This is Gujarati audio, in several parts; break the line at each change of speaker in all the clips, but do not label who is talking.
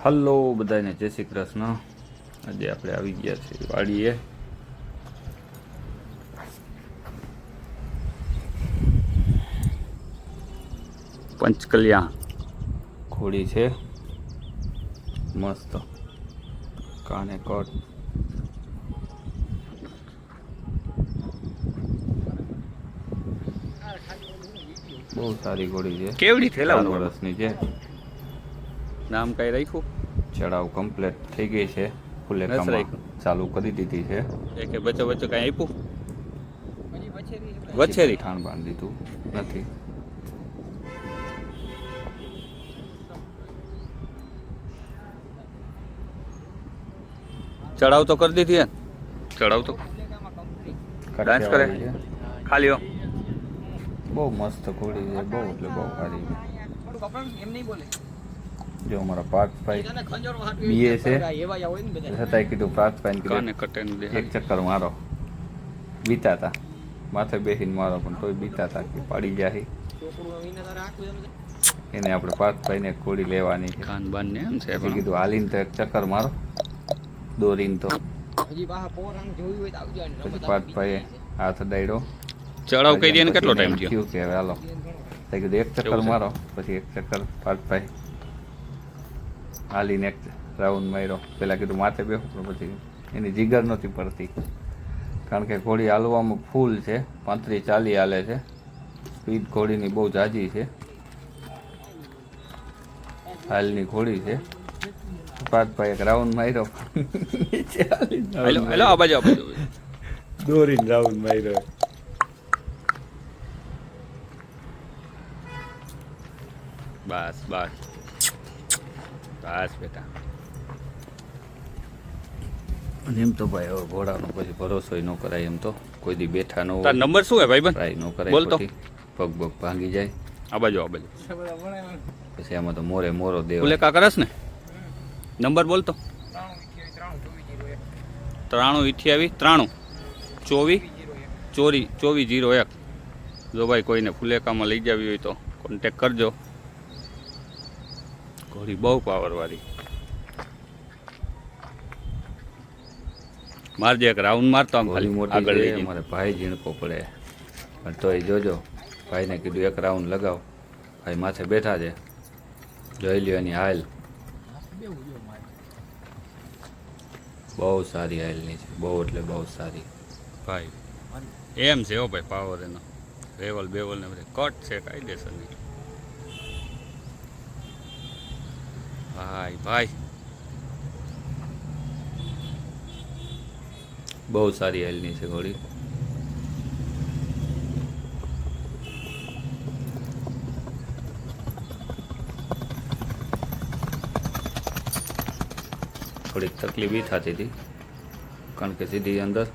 હલો બધાને જય શ્રી કૃષ્ણ. આજે આપણે આવી ગયા છીએ વાડીએ. પંચકલ્યા ખોડી છે. મસ્ત. કાને કટ. બહુ સારી ઘોડી છે.
કેવડી થેલા
વર્ષની છે.
નામ કઈ રાખ્યું?
ચડાવ કમ્પ્લીટ થઈ ગઈ છે. ફૂલે ચાલુ કરી દીધી છે.
એ કે વચ્ચે વચ્ચે કઈ આપ્યું? વછેરી
ઠાણ બાંધી દીધું. નથી.
ચડાવ તો કરી દીધી? ચડાવ તો. ડાન્સ કરે? ખાલી
બહુ મસ્ત ઘોડી છે બહુ એટલે બહુ સારી જો અમારા પાર્થભાઈ બીએ છે. છતાંય કીધું પાર્થભાઈ કીધું એક ચક્કર મારો બીતા હતા માથે બેસીને મારો પણ તોય બીતા હતા કે પાડી જાય એને આપણે પાર્થભાઈને એક ઘોડી લેવાની છે.
કાન બાન એમ છે
કીધું હાલીને તો એક ચક્કર મારો. દોરીને તો. પછી પાર્થભાઈએ હાથ ડાયડો
ચડાવ કહી દે કેટલો ટાઈમ થયો?
કે હવે હાલો. કીધું એક ચક્કર મારો પછી એક ચક્કર પાર્થભાઈ હાલીને એક રાઉન્ડ માર્યો. પેલા કીધું માથે બેહું પણ પછી એની જીગર નથી પડતી. કારણ કે ઘોડી હાલવામાં ફૂલ છે પાંત્રીસ ચાલી હાલે છે. સ્પીડ ઘોડીની બહુ જાજી છે. હાલની ઘોડી છે. પાર્થભાઈ એક રાઉન્ડ માર્યો.
હેલો આ બાજુ
દોરીને રાઉન્ડ માર્યો.
બસ બસ. બસ બેટા.
અને એમ તો ભાઈ હવે ઘોડાનો પછી ભરોસો ન કરાય એમ તો. કોઈ દી બેઠા નો
તાર નંબર શું હે ભાઈ
ટ્રાય ન કરાય
બોલ તો.
પગ પગ ભાંગી જાય.
આ બાજુ આ બાજુ.
પછી આમાં તો મોરે મોરો દેવ
કા કરસ ને? નંબર બોલ તો. ત્રાણું ઇઠ્યાવી ત્રાણું. ચોવીસ ચોરી ચોવીસ જીરો એક. જો ભાઈ કોઈને ફુલેકામાં લઈ જવી હોય તો કોન્ટેક કરજો. ઘોડી બહુ પાવરવાળી મારજે એક રાઉન્ડ મારતો આમ ખાલી
મોટી
આગળ લઈ
મારે ભાઈ ઝીણકો પડે. પણ તોય જોજો ભાઈને કીધું એક રાઉન્ડ લગાવ. ભાઈ માથે બેઠા છે. જોઈ લ્યો એની હાલ. બહુ સારી હાલની છે બહુ એટલે બહુ સારી.
ભાઈ એમ છે હો ભાઈ પાવર એનો. રેવલ બેવલ ને બધે કટ છે કાયદેસર ભાઈ ભાઈ.
બહુ સારી હેલની છે ઘોડી થોડીક તકલીફ એ થતી હતી, કારણ કે સીધી અંદર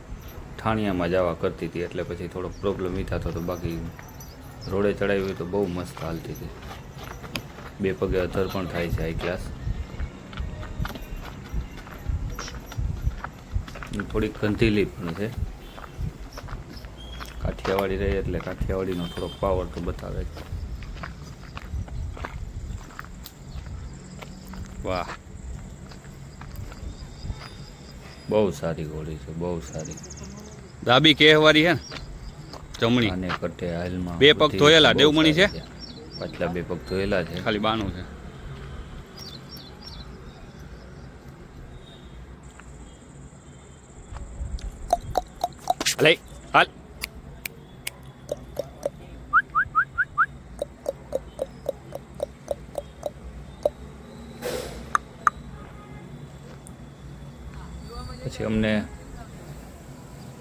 ઠાણિયામાં જવા કરતી હતી, એટલે પછી થોડોક પ્રોબ્લેમ એ થતો હતો બાકી રોડે ચડાવી હોય તો બહુ મસ્ત હાલતી હતી. બે પગે અધર પણ થાય છે હાઈ ક્લાસ થોડીક ગંધીલી પણ છે. કાઠિયાવાડી રહે એટલે કાઠિયાવાડીનો થોડોક પાવર તો બતાવે છે
વાહ.
બહુ સારી ઘોડી છે બહુ સારી.
ડાબી કેહવારી હે ને? જમણી.
આને કટે હાલમાં
બે પગ ધોયેલા, દેવમણી છે?
પાછલા બે પગ ધોયેલા છે.
ખાલી બાનું છે. લઈ હાલ.
પછી અમને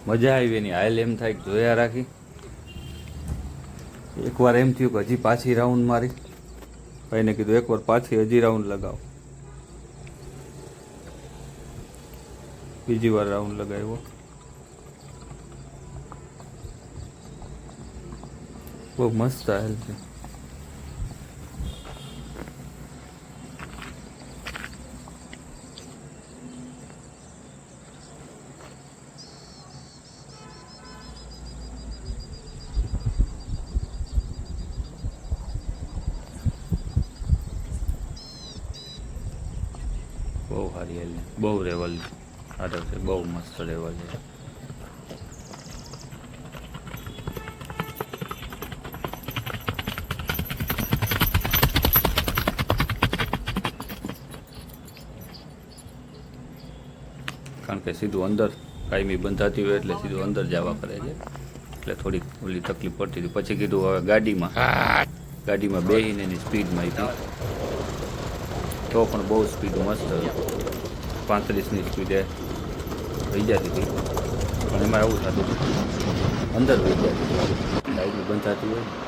મજા આવી એની હાલ એમ થાય જોયા રાખી. એકવાર એમ થયું કે હજી પાછી રાઉન્ડ મારી. ભાઈને કીધું, એકવાર પાછી હજી રાઉન્ડ લગાવો. બીજી વાર રાઉન્ડ લગાવ્યો. બહુ મસ્ત હાલ છે. બહુ સારી હાલી. બહુ રેવલ સારો છે બહુ મસ્ત રેવલ છે. કારણ કે સીધું અંદર કાયમી બંધાતી હોય એટલે સીધું અંદર જવા કરે છે. એટલે થોડીક ઓલી તકલીફ પડતી હતી. પછી કીધું હવે ગાડીમાં ગાડીમાં બેસીને એની સ્પીડમાં આવી તો પણ બહુ સ્પીડ મસ્ત પાંત્રીસની સ્પીડે થઈ જતી હતી. પણ એમાં એવું થતું અંદર વહી જતી હતી. ગાડી બંધાતી હોય.